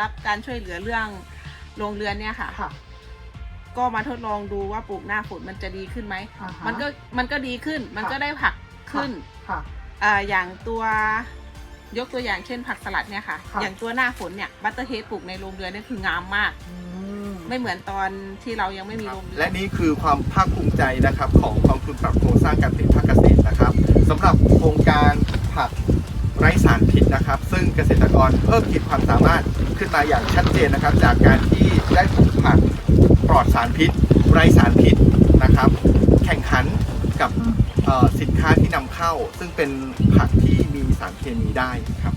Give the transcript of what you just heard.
รับการช่วยเหลือเรื่องโรงเรือนเนี่ยค่ะ ค่ะ ก็มาทดลองดูว่าปลูกหน้าฝนมันจะดีขึ้นไหม อ่าฮะมันก็มันก็ดีขึ้น มันค่ะก็ได้ผักขึ้นค่ะอ่าอย่างตัวยกตัวอย่างเช่นผักสลัดเนี่ยค่ะ ค่ะ อย่างตัวหน้าฝนเนี่ยบัตเตอร์เฮดปลูกในโรงเรือนเนี่ยคืองามมาก อืม ไม่เหมือนตอนที่เรายังไม่มีโรงเรือน และนี่คือความภาคภูมิใจนะครับของกองทุนปรับโครงสร้างการผลิตภาคเกษตรนะครับสำหรับโครงการผักไร้สารพิษนะครับ ซึ่งเกษตรกรเพิ่มขีดความสามารถ ขึ้นมาอย่างชัดเจนนะครับ จากการที่ได้ปลูกผักปลอดสารพิษ ไร้สารพิษนะครับ แข่งขันกับเอ่อสินค้าที่นำเข้า ซึ่งเป็นผักที่มีสารเคมีได้ครับ